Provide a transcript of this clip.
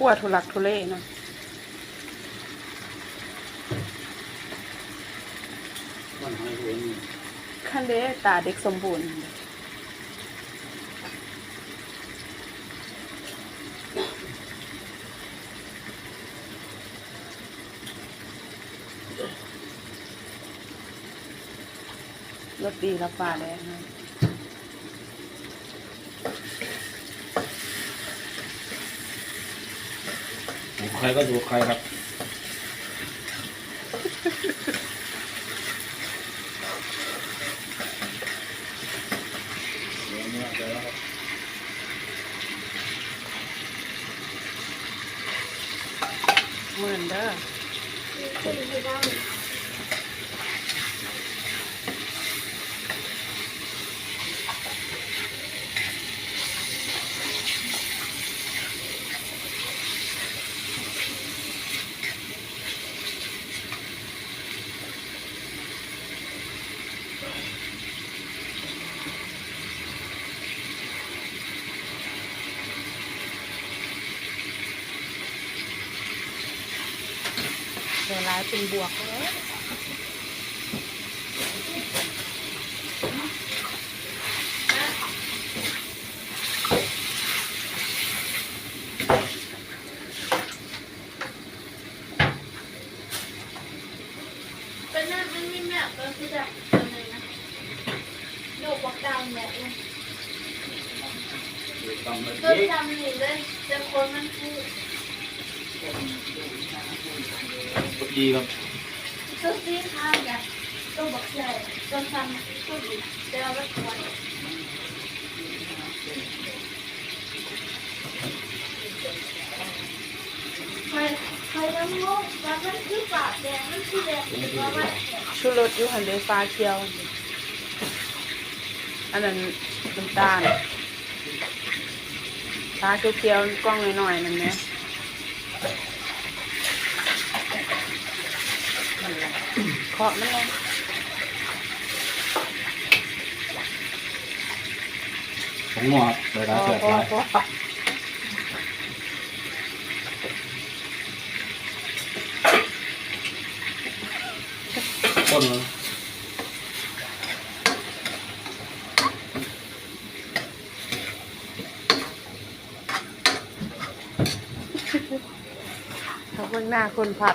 ขั้วทุลักทุเลเนาะมันหอยหัวนี่คันเดตาเด็กสมบูรณ์รสดีรับปลาแดงนะ ใครก็ดูใครครับ เหมือนเดี๋ยวนะครับเหมือนเด้ เดี๋ยวร้ายเป็นบวกเลยเป็นหน้ามันไม่แม่ก็คือจะเป็นเลยนะโดกปากกาแบบนี้ดูตำเลยก็ทำนี่เลยแต่คนมันคือพอดีครับก็ซีข้าวแบบต้องบอกใจต้องทำก็ดีแต่เราไม่ควรใครใครน้ำมูกมันมันคือ ปากแดงมันคือแดงว่ามันชูรสอยู่หันเดฟ้าเขียวอันนั้นน้ำตาลฟ้าเขียวๆกล้องหน่อยๆนั่นไหมนั่นแหละ เคาะมันเลยผมงอบเวพลาอเกิดพอไรต้นเลยเขาเบื้องหน้าคนผัด